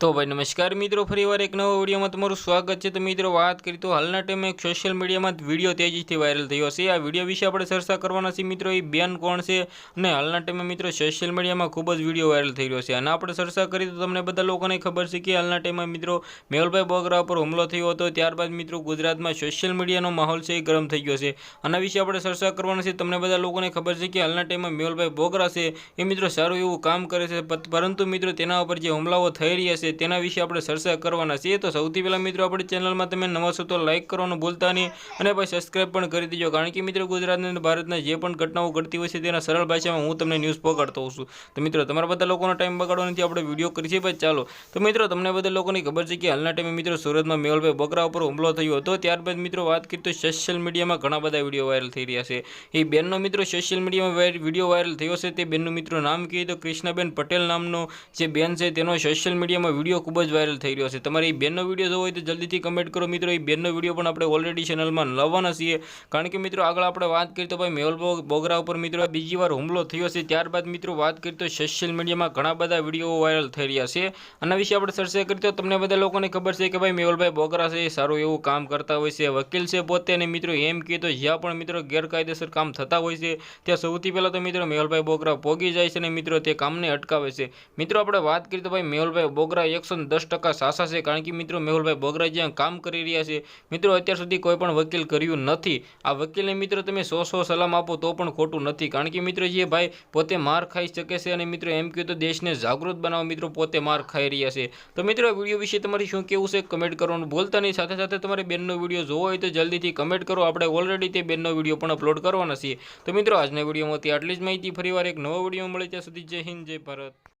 તો ભાઈ નમસ્કાર મિત્રો ફરીવાર એક નવા વિડીયોમાં તમારું સ્વાગત છે. તો મિત્રો, વાત કરી તો હાલના ટાઈમે એક સોશિયલ મીડિયામાં વીડિયો તેજીથી વાયરલ થયો છે. આ વીડિયો વિશે આપણે ચર્ચા કરવાના છીએ. મિત્રો, એ બેન કોણ છે અને હાલના ટાઈમે મિત્રો સોશિયલ મીડિયામાં ખૂબ જ વીડિયો વાયરલ થઈ રહ્યો છે. અને આપણે ચર્ચા કરી તો તમને બધા લોકોને ખબર છે કે હાલના ટાઈમમાં મિત્રો મેહુલભાઈ બોગરા પર હુમલો થયો હતો. ત્યારબાદ મિત્રો ગુજરાતમાં સોશિયલ મીડિયાનો માહોલ છે એ ગરમ થઈ ગયો છે. આના વિશે આપણે ચર્ચા કરવાના છે તમને બધા લોકોને ખબર છે કે હાલના ટાઈમમાં મેહુલભાઈ બોગરા છે એ મિત્રો સારું એવું કામ કરે છે. પરંતુ મિત્રો તેના ઉપર જે હુમલાઓ થઈ રહ્યા છે તેના વિશે આપણે ચર્ચા કરવાના છીએ. તો સૌથી પહેલાં મિત્રો, આપણી ચેનલમાં તમે નવા છો તો લાઇક કરવાનું ભૂલતા નહીં અને ભાઈ સબસ્ક્રાઇબ પણ કરી દેજો. કારણ કે મિત્રો, ગુજરાતની અને ભારતના જે પણ ઘટનાઓ ઘટતી હોય છે, તેના સરળ ભાષામાં હું તમને ન્યૂઝ પકડતો હોઉં છું. તો મિત્રો, તમારા બધા લોકોનો ટાઈમ બગાડવો નથી, આપણે વીડિયો કરીએ ભાઈ. ચાલો. તો મિત્રો, તમને બધા લોકોની ખબર છે કે હાલના ટાઈમે મિત્રો સુરતમાં મેહુલભાઈ બકરા ઉપર હુમલો થયો હતો. ત્યારબાદ મિત્રો, વાત કરીએ તો સોશિયલ મીડિયામાં ઘણા બધા વીડિયો વાયરલ થઈ રહ્યા છે. એ બેનનો મિત્રો સોશિયલ મીડિયામાં વીડિયો વાયરલ થયો છે. તે બેનનું મિત્રો નામ કહીએ તો કૃષ્ણાબેન પટેલ નામનો જે બેન છે, તેનો સોશિયલ મીડિયામાં વીડિયો ખૂબ જ વાયરલ થઈ રહ્યો છે. તમારે એ બેનનો વીડિયો જોવો હોય તો જલ્દીથી કમેન્ટ કરો. મિત્રો એ બેનનો વીડિયો પણ આપણે ઓલરેડી ચેનલમાં લાવવાના છીએ. કારણ કે મિત્રો, આગળ આપણે વાત કરીએ તો ભાઈ મેહુલ બોગરા ઉપર મિત્રો બીજી વાર હુમલો થયો છે. ત્યારબાદ મિત્રો, વાત કરીએ તો સોશિયલ મીડિયામાં ઘણા બધા વીડિયો વાયરલ થઈ રહ્યા છે. આના વિશે આપણે ચર્ચા કરી તો તમને બધા લોકોને ખબર છે કે ભાઈ મેહુલભાઈ બોગરા છે, એ સારું એવું કામ કરતા હોય છે, વકીલ છે પોતે. અને મિત્રો, એમ કહે તો જ્યાં પણ મિત્રો ગેરકાયદેસર કામ થતા હોય છે, ત્યાં સૌથી પહેલાં તો મિત્રો મેહુલભાઈ બોગરા પોગી જાય છે અને મિત્રો તે કામને અટકાવે છે. મિત્રો, આપણે વાત કરીએ તો ભાઈ મેહુલભાઈ બોગરા એકસો દસ ટકા સાસા છે. કારણ કે મિત્રો મેહુલભાઈ બોગરા જ્યાં કામ કરી રહ્યા છે, મિત્રો અત્યાર સુધી કોઈ પણ વકીલ કર્યું નથી. આ વકીલને મિત્રો તમે સો સો સલામ આપો તો પણ ખોટું નથી. કારણ કે મિત્રો જે ભાઈ પોતે માર ખાઈ શકે છે અને મિત્રો એમ કહ્યું તો દેશને જાગૃત બનાવવા મિત્રો પોતે માર ખાઈ રહ્યા છે. તો મિત્રો વીડિયો વિશે તમારી શું કેવું છે? કમેન્ટ કરવાનું ભૂલતા નહીં. સાથે સાથે તમારે બેનનો વીડિયો જોવો હોય તો જલ્દીથી કમેન્ટ કરો. આપણે ઓલરેડી તે બેનનો વીડિયો પણ અપલોડ કરવાના છીએ. તો મિત્રો આજના વિડીયોમાંથી આટલી જ માહિતી. ફરીવાર એક નવો વીડિયો મળે ત્યાં સુધી જય હિન્દ, જય ભારત.